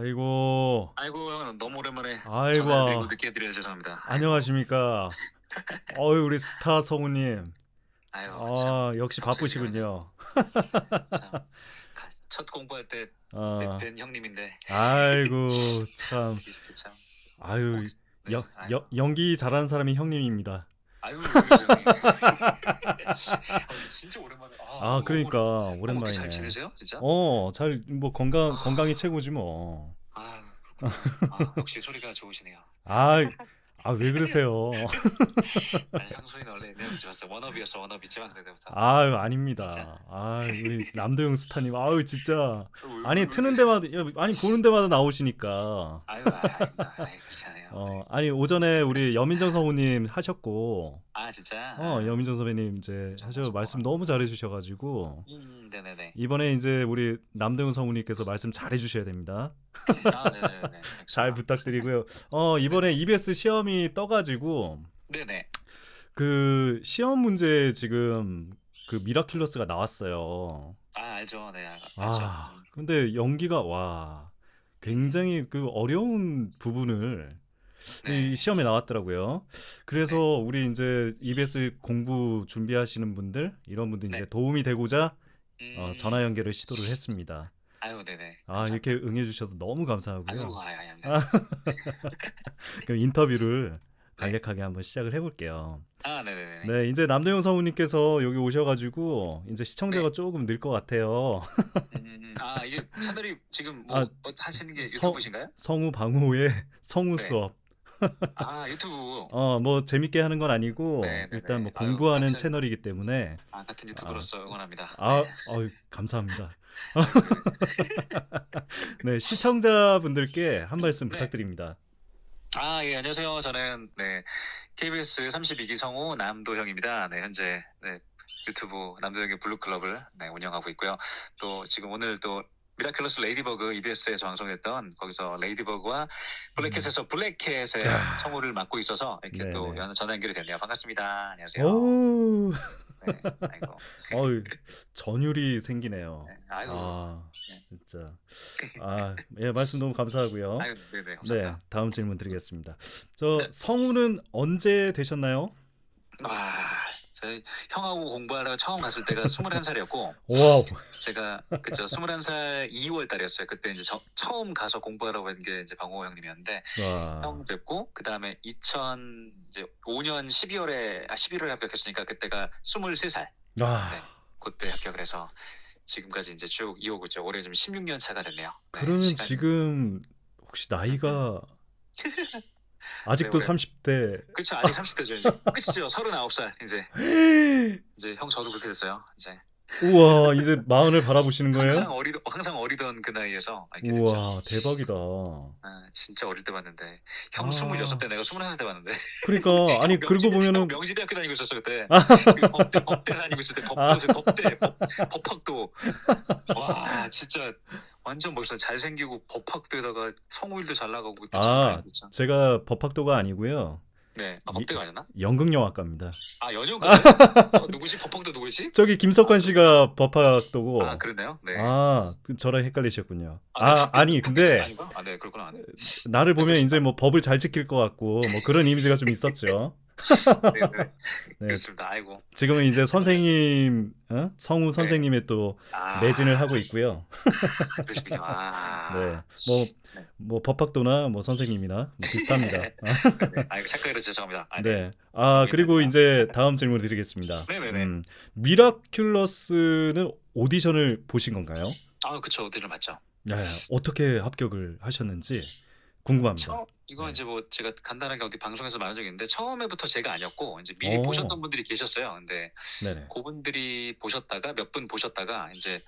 아이고, 아이고 형 너무 오랜만에 아이고, 전화를 드리고 늦게 드려서 죄송합니다. 안녕하십니까. 어유 우리 스타 성우님. 아이고 아, 역시 참 바쁘시군요. 참. 가- 첫 공부할 때 어, 뵌 형님인데 아이고, 참. 참. 아유, 네, 여, 아이고. 여, 연기 잘하는 사람이 형님입니다. 아유. 아, 진짜 오랜만에. 아, 너무 그러니까 오랜- 어머, 오랜만이네. 잘 지내세요, 진짜? 어, 잘, 뭐, 건강, 아. 건강이 최고지 뭐. 아, 그렇구나. 아, 역시 소리가 좋으시네요. 아, 아, 왜 그러세요? 아니, 형 소리는 원래 좋았어. 워너비 지방생 때부터. 아유, 아닙니다. 진짜. 아, 우리 남도영 스타님, 아유, 진짜. 아니, 왜, 트는 왜? 데마다, 야, 아니, 보는 데마다 나오시니까. 아유, 아유. 아유, 그렇잖아요. 어, 아니, 오전에 우리 여민정 성우님 하셨고, 아, 진짜? 어, 여민정 선배님 이제 정말 하셔 정말. 말씀 너무 잘해 주셔 가지고, 음, 네네네. 이번에 이제 우리 남도영 성우님께서 말씀 잘해 주셔야 됩니다. 아, 네네네. 잘 부탁드리고요. 어, 이번에 EBS 시험이 떠 가지고, 네네. 그 시험 문제 지금 그 미라큘러스가 나왔어요. 아, 알죠. 네, 알죠. 아, 근데 연기가 와 굉장히 그 어려운 부분을 네. 이 시험에 나왔더라고요. 그래서 우리 이제 EBS 공부 준비하시는 분들 이런 분들 이제 네. 도움이 되고자 어, 음, 전화 연결을 시도를 했습니다. 아유, 네네. 아 이렇게 응해주셔서 너무 감사하고요. 아유, 아유, 아, 네. 그럼 인터뷰를 간략하게 한번 시작을 해볼게요. 아, 네네네. 네, 이제 남도영 성우님께서 여기 오셔가지고 이제 시청자가 네. 조금 늘 것 같아요. 음, 음, 아, 이게 채널이 지금 뭐 아, 어, 하시는 게 서- 유튜브신가요? 성우 방우의 성우 네. 수업. 아, 유튜브. 어, 뭐 재밌게 하는 건 아니고 네, 네, 일단 뭐 네. 아유, 공부하는 같은- 채널이기 때문에 아, 같은 유튜브로서 응원합니다. 아, 네. 어이, 감사합니다. 아, 네, 시청자분들께 한 말씀 네. 부탁드립니다. 아, 예, 안녕하세요. 저는 네, KBS 32기 성우 남도형입니다. 네, 현재 네, 유튜브 남도형의 블루클럽을 네, 운영하고 있고요. 또 지금 오늘 또 미라클러스 레이디버그 EBS에서 방송했던 거기서 레이디버그와 블랙캣에서 블랙캣의 아. 성우를 맡고 있어서 이렇게 네네. 또 연- 전화 연결이 됐네요. 반갑습니다. 안녕하세요. 오, 네, 아이고, 어이, 전율이 생기네요. 네, 아이고, 아, 네. 진짜. 아, 예, 말씀 너무 감사하고요. 아이고, 네네, 네. 다음 질문 드리겠습니다. 저 네. 성우는 언제 되셨나요? 와, 저희 형하고 공부하다가 처음 갔을 때가 21살이었고, 와우. 제가 그쵸 21살 2월 달이었어요. 그때 이제 저- 처음 가서 공부하라고 한게 이제 방호 형님이었는데 와. 형 뵙고 그 다음에 2005년 12월에 아 11월에 합격했으니까 그때가 23살 아, 네. 그때 합격을 해서 지금까지 이제 쭉 이어오고 있죠. 올해 좀 16년 차가 됐네요. 네, 그러면 시간이- 지금 혹시 나이가 아직도 네, 30대? 그쵸 아직 30대죠 이제 끝이죠 39살 이제 이제 형 저도 그렇게 됐어요 이제 우와, 이제 마흔을 바라보시는 항상 거예요? 어리 항상 어리던 그 나이에서 알게 됐죠. 우와, 대박이다. 아, 진짜 어릴 때 봤는데 형 아. 26때 내가 21살 때 봤는데 그러니까 아니 명지대- 보면은 형 명지대학교 다니고 있었어 그때 아. 그 법대, 법대 다니고 있을 때 법대 법, 법학도 와 진짜 완전 멋있어 잘생기고 법학도에다가 성우일도 잘 나가고 그때 아. 진짜. 제가 법학도가 아니고요. 네 아, 법대가 아니었나? 연극영화과입니다. 아 연영 그래? 어, 누구지 법학도 누구지? 저기 김석환 씨가 법학도고 아 그러네요 네 아, 그 저랑 헷갈리셨군요. 아, 아, 아 니 근데 아닌가? 아, 네, 그렇구나. 네, 나를 보면 이제 뭐 법을 잘 지킬 것 같고 뭐 그런 이미지가 좀 있었죠. 네, 네. 네, 그렇습니다. 아이고. 지금은 이제 선생님, 어? 성우 선생님의 또 아, 매진을 하고 있고요. 그러시군요. 아, 네, 뭐, 네. 뭐 법학도나 뭐 선생님이나 뭐 비슷합니다. 아, 네. 아, 이거 착각해서 죄송합니다. 아, 네, 아 그리고 이제 다음 질문 드리겠습니다. 네네네. 음, 미라큘러스는 오디션을 보신 건가요? 아, 그쵸. 어디를 맞죠? 네, 어떻게 합격을 하셨는지 궁금합니다. 이거 네. 이제 뭐 제가 간단하게 어디 방송에서 말한 적이 있는데 처음에부터 제가 아니었고 이제 미리 오. 보셨던 분들이 계셨어요. 근데 네네. 그분들이 보셨다가 몇 분 보셨다가 이제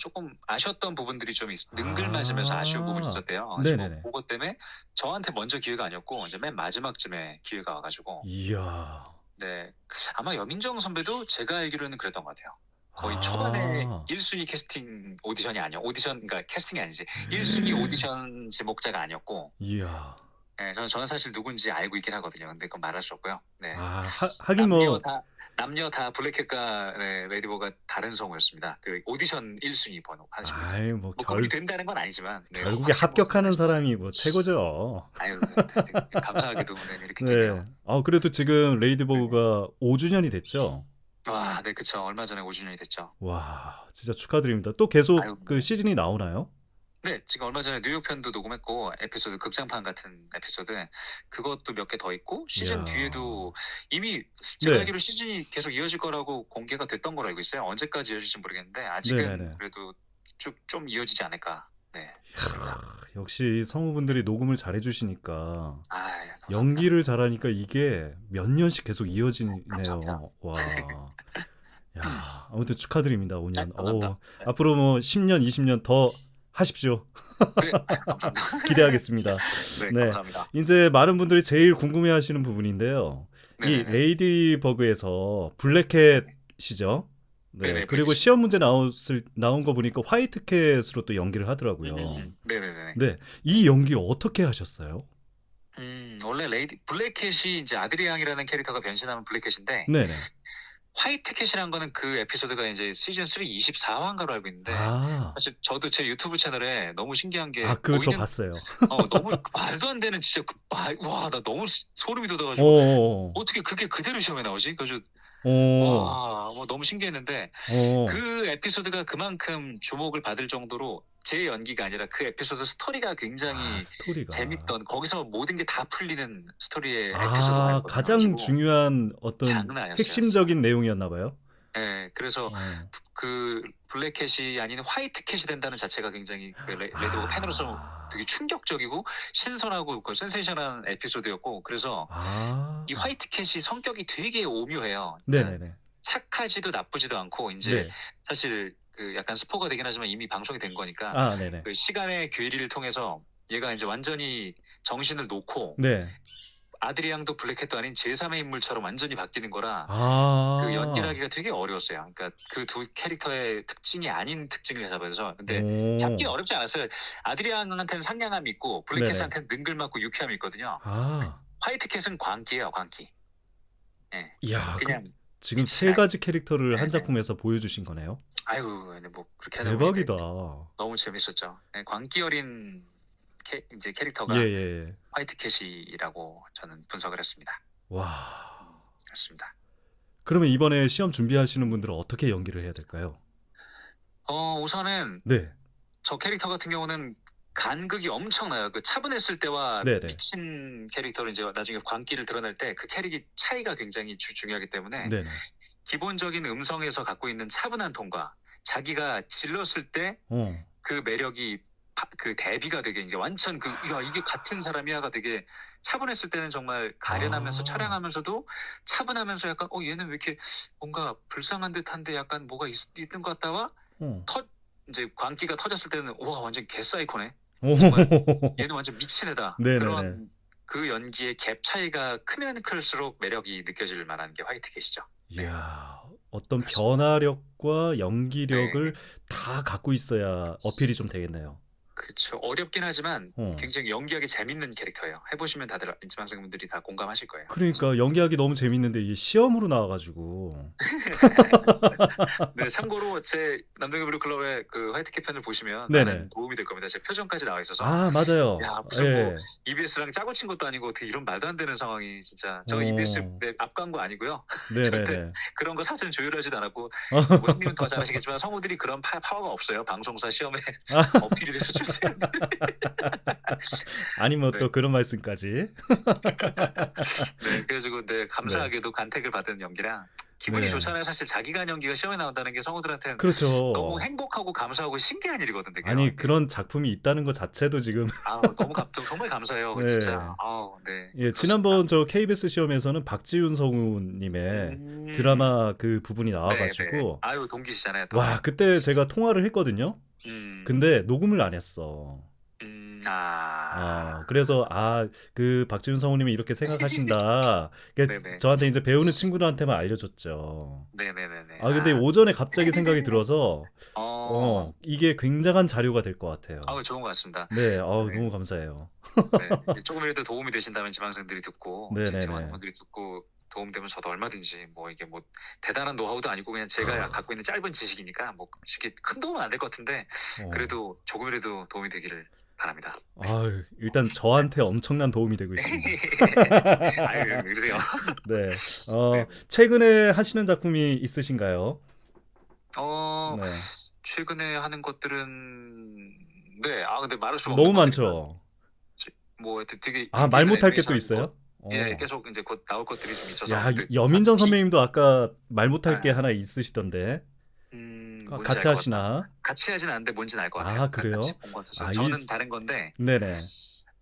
조금 아쉬웠던 부분들이 좀 있, 능글맞으면서 아. 아... 쉬운 부분이 있었대요. 그래서 네네네. 뭐 그것 때문에 저한테 먼저 기회가 아니었고 이제 맨 마지막쯤에 기회가 와가지고 이야. 네 아마 여민정 선배도 제가 알기로는 그랬던 것 같아요. 거의 아. 초반에 1순위 캐스팅 오디션이 아니요 오디션 그러니까 캐스팅이 아니지 1순위 오디션 제목자가 아니었고 이야. 네, 저는 저는 사실 누군지 알고 있긴 하거든요. 근데 그건 말할 수 없고요. 네. 아, 하, 하긴 남녀 뭐 다 남녀 다 블랙캣과 네, 레디버가 다른 성우였습니다. 그 오디션 1순위 번호 하시면 아이 뭐 뭐 결, 된다는 건 아니지만 네, 결국에 혹시 뭐- 합격하는 사람이 뭐 최고죠. 아유 네, 네, 감사하게도 네, 이렇게 네. 되네요. 아 그래도 지금 레이디버그가 5주년이 됐죠. 와, 네 그쵸. 얼마 전에 5주년이 됐죠. 와 진짜 축하드립니다. 또 계속 아유. 그 시즌이 나오나요? 네, 지금 얼마 전에 뉴욕 편도 녹음했고 에피소드 극장판 같은 에피소드 그것도 몇 개 더 있고 시즌 이야. 뒤에도 이미 제가 네. 알기로 시즌이 계속 이어질 거라고 공개가 됐던 걸로 알고 있어요. 언제까지 이어질지 모르겠는데 아직은 네네네. 그래도 쭉 좀 이어지지 않을까. 네. 역시 성우분들이 녹음을 잘 해주시니까 아, 감사합니다. 연기를 잘하니까 이게 몇 년씩 계속 이어지네요. 감사합니다. 와. 야, 아무튼 축하드립니다. 5년. 네, 감사합니다. 어, 앞으로 뭐 10년, 20년 더 하십시오. 네. 기대하겠습니다. 네, 네. 감사합니다. 이제 많은 분들이 제일 궁금해하시는 부분인데요. 이 네네네. 레이디버그에서 블랙캣이죠. 네. 네네, 그리고 블랙캣. 시험 문제 나왔을 나온 거 보니까 화이트캣으로 또 연기를 하더라고요. 음, 네네네. 네, 이 연기 어떻게 하셨어요? 음, 원래 레이디 블랙캣이 이제 아드리앙이라는 캐릭터가 변신하는 블랙캣인데 네네. 화이트캣이라는 거는 그 에피소드가 이제 시즌 3 24화인가로 알고 있는데 아, 사실 저도 제 유튜브 채널에 너무 신기한 게 아, 그거 저 보이는- 봤어요. 어, 너무 말도 안 되는 진짜 그, 와, 나 너무 소- 소름이 돋아가지고 어, 어떻게 그게 그대로 시험에 나오지? 그래서 어, 와, 뭐 너무 신기했는데 어, 그 에피소드가 그만큼 주목을 받을 정도로 제 연기가 아니라 그 에피소드 스토리가 굉장히 아, 스토리가. 재밌던 거기서 모든 게 다 풀리는 스토리의 아, 에피소드가 가장 중요한 어떤 장난 아니었어요. 핵심적인 내용이었나 봐요. 네, 그래서 어. 그 블랙캣이 아닌 화이트캣이 된다는 자체가 굉장히 그 레, 팬으로서 아, 되게 충격적이고 신선하고 그 센세이션한 에피소드였고 그래서 아, 이 화이트캣이 성격이 되게 오묘해요. 네네네. 착하지도 나쁘지도 않고 이제 네. 사실 그 약간 스포가 되긴 하지만 이미 방송이 된 거니까 아, 네네. 그 시간의 괴리를 통해서 얘가 이제 완전히 정신을 놓고 네. 아드리앙도 블랙캣도 아닌 제3의 인물처럼 완전히 바뀌는 거라 아, 그 연기하기가 되게 어려웠어요. 그러니까 그 두 캐릭터의 특징이 아닌 특징을 잡아서 근데 오. 잡기 어렵지 않았어요. 아드리앙한테는 상냥함이 있고. 블랙캣한테는 능글맞고 유쾌함이 있거든요. 아, 화이트캣은 광기예요, 광기. 이야, 그, 그냥 지금 빛이 세. 가지 캐릭터를 한 네네. 작품에서 보여주신 거네요. 근데 뭐 그렇게 대박이다. 너무 재밌었죠. 네, 광기 어린 캐, 이제 캐릭터가 예, 예, 예. 화이트 캣이라고 저는 분석을 했습니다. 와. 그렇습니다. 그러면 이번에 시험 준비하시는 분들은 어떻게 연기를 해야 될까요? 어, 우선은 네. 저 캐릭터 같은 경우는 간극이 엄청나요. 그 차분했을 때와 네네. 미친 캐릭터를 이제 나중에 광기를 드러낼 때 그 캐릭이 차이가 굉장히 주- 중요하기 때문에 네네. 기본적인 음성에서 갖고 있는 차분한 톤과 자기가 질렀을 때 어. 그 매력이 파- 그 대비가 되게 이제 완전 그 야 이게 같은 사람이야가 되게 차분했을 때는 정말 가련하면서 아. 처량하면서도 차분하면서 약간 어 얘는 왜 이렇게 뭔가 불쌍한 듯한데 약간 뭐가 있, 있는 것 같다와 어. 터 이제 광기가 터졌을 때는 와 완전 개사이코네 오. 얘는 완전 미친 애다 네네네. 그런 그 연기의 갭 차이가 크면 클수록 매력이 느껴질 만한 게 화이트캣이죠 이야, 어떤 그렇습니다. 변화력과 연기력을 네. 다 갖고 있어야 어필이 좀 되겠네요. 그렇죠 어렵긴 하지만 어. 굉장히 연기하기 재밌는 캐릭터예요 해보시면 다들 인지방송분들이 다 공감하실 거예요 그러니까 연기하기 너무 재밌는데 이게 시험으로 나와가지고 네, 참고로 제 남동의 블루 클럽의 그 화이트캡 편을 보시면 네네. 많은 도움이 될 겁니다. 제 표정까지 나와 있어서 아 맞아요. 야, 무슨 예. 뭐 EBS랑 짜고 친 것도 아니고 어떻게 이런 말도 안 되는 상황이 진짜 저 어. EBS 내 앞광고 아니고요. 네네네. 그런 거 사전 조율하지도 않았고 어. 뭐 형님은 더 잘하시겠지만 성우들이 그런 파, 파워가 없어요. 방송사 시험에 돼서 주세요. 아니면 네. 또 그런 말씀까지. 네, 그래가지고 네, 감사하게도 간택을 받은 연기랑 기분이 네. 좋잖아요. 사실 자기가 한 연기가 시험에 나온다는 게 성우들한테는 그렇죠. 너무 행복하고 감사하고 신기한 일이거든. 되게. 아니 그런 작품이 있다는 것 자체도 지금 아 너무 감 정말 감사해요. 네. 진짜. 아우 네. 예 지난번 저 KBS 시험에서는 박지윤 성우님의 음. 드라마 그 부분이 네, 네. 나와가지고 아유 동기시잖아요. 또. 와 그때 제가 통화를 했거든요. 음. 근데 녹음을 안 했어. 음, 아. 아, 그래서 아, 그 박지윤 성우님이 이렇게 생각하신다. 네네. 저한테 이제 배우는 친구들한테만 알려줬죠. 네네네네. 아, 근데 오전에 갑자기 생각이 들어서 어. 어, 이게 굉장한 자료가 될 것 같아요. 아우 좋은 것 같습니다. 네, 어, 네. 너무 감사해요. 네. 조금이라도 도움이 되신다면 지방생들이 듣고 네네네. 지방분들이 듣고 도움되면 저도 얼마든지 뭐 이게 뭐 대단한 노하우도 아니고 그냥 제가 갖고 있는 짧은 지식이니까 뭐 쉽게 큰 도움은 안 될 것 같은데 어. 그래도 조금이라도 도움이 되기를 바랍니다. 아유, 일단 저한테 엄청난 도움이 되고 있습니다. 아유 그러세요. 네. 어, 네. 최근에 하시는 작품이 있으신가요? 어 네. 최근에 하는 것들은 네, 아 근데 말할 수가 너무 많죠. 뭐 되게 아, 말 못할 게 또 있어요? 뭐, 예, 어. 계속 이제 곧 나올 것들이 좀 있어서. 야, 그- 여민정 선배님도 아까 말 못할 게 아. 하나 있으시던데. 음, 아, 뭔지 같이 알것 하시나? 같이 하진 않는데 뭔지는 알것 아, 같아요. 그래요? 같이 본것 같아서. 아, 이 저는 스- 다른 건데, 네네.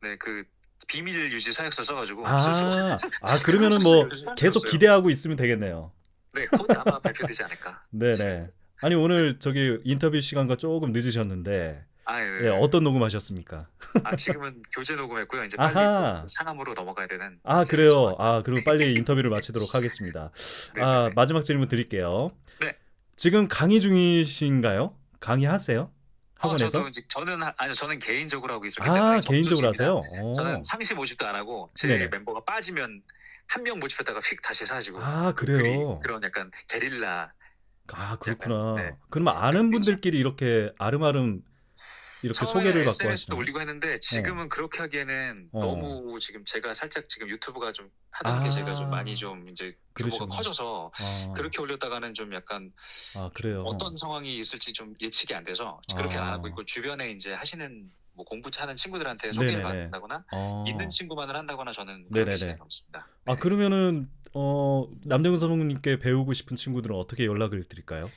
네, 그 비밀 유지 서약서 써가지고. 아, 아 그러면은 뭐 계속. 기대하고 있으면 되겠네요. 네, 곧 아마 발표되지 않을까. 네네. 아니 오늘 저기 인터뷰 시간과 조금 늦으셨는데 아, 예, 예, 어떤 녹음하셨습니까? 아, 지금은 교재 녹음했고요. 이제 아하. 빨리 또 상암으로 넘어가야 되는. 아 이제 그래요. 아 그럼 빨리 인터뷰를 마치도록 하겠습니다. 네, 아 네, 네. 마지막 질문 드릴게요. 네. 지금 강의 중이신가요? 강의하세요? 어, 학원에서? 저도 이제 저는 하- 아니요, 저는 개인적으로 하고 있었기 아 때문에 개인적으로 정규직입니다. 하세요? 오. 저는 상시 모집도 안 하고 제 네네. 멤버가 빠지면 한 명 모집했다가 휙 다시 사라지고 아 그- 그래요. 그런 약간 게릴라 아 그렇구나. 네. 그러면 아는 분들끼리 이렇게 아름아름 이렇게 소개를 받고 하시나요? 올리고 했는데 지금은 그렇게 하기에는 어. 너무 지금 제가 살짝 지금 유튜브가 좀 하는 아. 게 제가 좀 많이 좀 이제 규모가 그러시구나. 커져서 아, 그렇게 올렸다가는 좀 약간 아 그래요. 어떤 상황이 있을지 좀 예측이 안 돼서 그렇게 아. 안 하고 있고 주변에 이제 하시는 뭐 공부 차는 친구들한테 소개를 네네네. 받는다거나 어. 있는 친구만을 한다거나 저는 네네네. 그렇게 진행하고 있습니다. 아 그러면은 어 남대근 선생님께 배우고 싶은 친구들은 어떻게 연락을 드릴까요?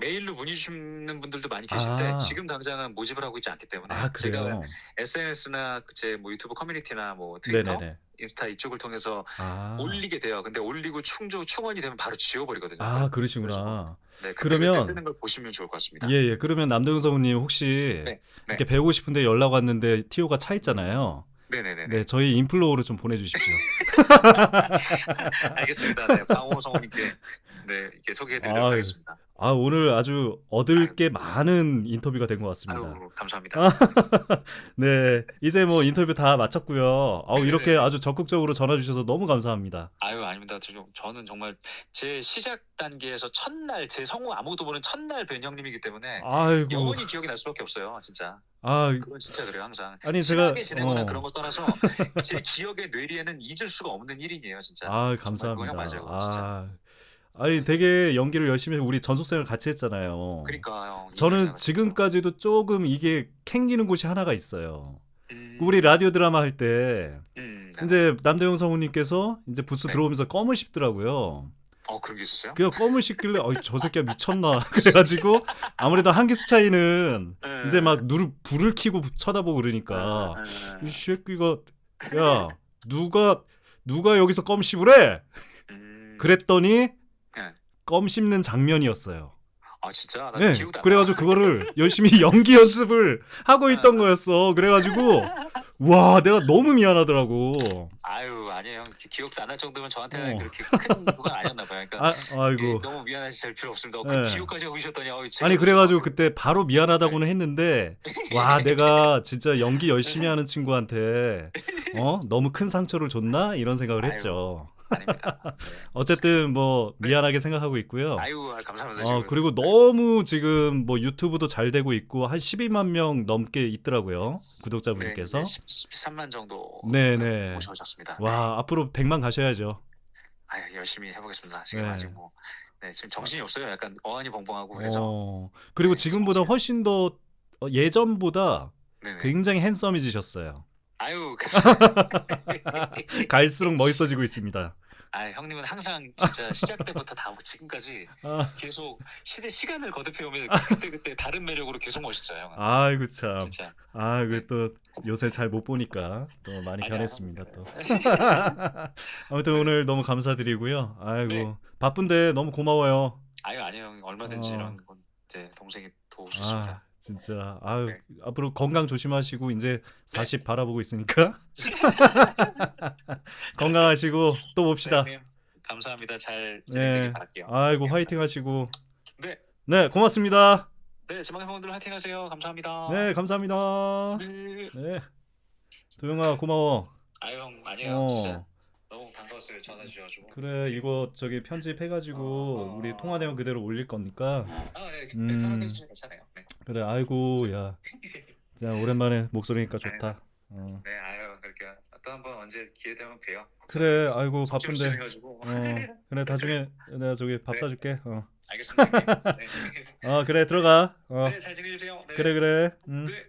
메일로 문의 주시는 분들도 많이 계신데 아. 지금 당장은 모집을 하고 있지 않기 때문에 아 제가 그래요. SNS나 제 뭐 유튜브 커뮤니티나 뭐 트위터, 네네네. 인스타 이쪽을 통해서 아, 올리게 돼요. 근데 올리고 충조 충원이 되면 바로 지워버리거든요. 아 그러시구나. 네, 그때 그러면- 그때 뜨는 걸 보시면 좋을 것 같습니다. 예 예. 그러면 남대근 선생님 혹시 네, 네. 이렇게 배우고 싶은데 연락 왔는데 티오가 차 있잖아요. 네네 네. 네 저희 인플로우로 좀 보내 주십시오. 알겠습니다. 네, 방호 성우님께 네 이렇게 소개해드리도록 아유, 하겠습니다. 아 오늘 아주 얻을 게 많은 인터뷰가 된 것 같습니다. 아유 감사합니다. 아, 네 이제 뭐 인터뷰 다 마쳤고요. 아우 네네네. 이렇게 아주 적극적으로 전화 주셔서 너무 감사합니다. 아유 아닙니다. 저- 저는 정말 제 시작 단계에서 첫날 제 성우 아무도 모르는 첫날 뵌 형님이기 때문에 아이고 영원히 기억이 날 수밖에 없어요. 진짜. 아 그건 진짜 그래요 항상. 아니 제가 친하게 지내거나 어. 그런 걸 떠나서 제 기억의 뇌리에는 잊을 수가 없는 일인이에요 진짜. 아 정말 감사합니다. 맞아요, 진짜. 아 아니 되게 연기를 열심히 해서 우리 전속생을 같이 했잖아요. 그러니까요. 저는 지금까지도 조금 이게 캥기는 곳이 하나가 있어요. 음, 우리 라디오 드라마 할 때 음, 네. 이제 남대용 성우님께서 이제 부스 네. 들어오면서 껌을 씹더라고요. 어 그런 게 있었어요? 그냥 껌을 씹길래 어이 저 새끼가 미쳤나 그래가지고 아무래도 한 기수 차이는 네. 이제 막 누를 불을 켜고 쳐다보고 그러니까 네, 네. 이 새끼가 야 누가 누가 여기서 껌 씹으래? 음, 그랬더니 네. 껌 씹는 장면이었어요. 아 진짜 나 네. 그래가지고 그거를 열심히 연기 연습을 하고 있던 거였어. 그래가지고 와 내가 너무 미안하더라고. 아유 아니에요. 기- 기억도 안 날 정도면 저한테는 어. 그렇게 큰 누가 아니었나 봐요. 그러니까 아 예, 아이고. 너무 미안하실 필요 없습니다. 어, 네. 그 기억까지 하고 계셨더니 제가 아니 그래가지고 막- 그때 바로 미안하다고는 했는데 와 내가 진짜 연기 열심히 하는 친구한테 어 너무 큰 상처를 줬나 이런 생각을 아유. 했죠. 아닙니다. 네. 어쨌든 뭐 미안하게 생각하고 있고요. 아유 아, 감사합니다. 어 지금. 그리고 너무 지금 뭐 유튜브도 잘 되고 있고 한 12만 명 넘게 있더라고요 구독자분께서. 네, 13만 정도 네네. 모셔오셨습니다. 와 앞으로 100만 가셔야죠. 아유 열심히 해보겠습니다. 지금 네. 아직 뭐 네, 지금 정신이 없어요. 약간 어안이 벙벙하고 그래서 어 그리고 네, 지금보다. 훨씬 더 어, 예전보다 네네. 굉장히 핸섬해지셨어요. 아유 갈수록 멋있어지고 있습니다. 아 형님은 항상 진짜 시작 때부터 다 지금까지 아, 계속 시대 시간을 거듭해 오면 그때 그때 다른 매력으로 계속 멋있어요. 형은. 아이고 참. 진짜. 아, 그또 요새 잘 못 보니까 또 많이 아니야. 변했습니다 또. 아무튼 오늘 너무 감사드리고요. 아이고 네. 바쁜데 너무 고마워요. 아유 아니요 형 얼마든지 어. 이런 건제 동생이 도와주셨습니다. 아, 진짜. 아유, 네. 앞으로 건강 조심하시고 이제 40 바라보고 있으니까 건강하시고 또 봅시다. 네, 감사합니다. 잘 네. 진행되길 바랄게요. 아이고 화이팅 하시고. 네. 네, 고맙습니다. 네, 지망 회원들 화이팅 하세요. 감사합니다. 네, 감사합니다. 네. 네. 도영아 고마워. 아유 형 아니에요 어. 진짜 너무 반가웠어요. 전화 주셔가지고. 그래 이거 저기 편집해가지고 어. 우리 통화 내용 그대로 올릴 거니까 아, 네, 음. 네, 편하게 해주시면 괜찮아요. 네. 그래 아이고 야 진짜 오랜만에 목소리니까 좋다 어. 네, 아유, 그렇게 또 한번 언제 기회 되면 봬요. 그래 아이고 속좀 바쁜데. 어 그래 나중에 내가 저기 밥 네. 사줄게 어. 알겠습니다. 네. 어 그래 들어가 어 네, 잘 지내주세요. 네. 그래 그래 음. 네.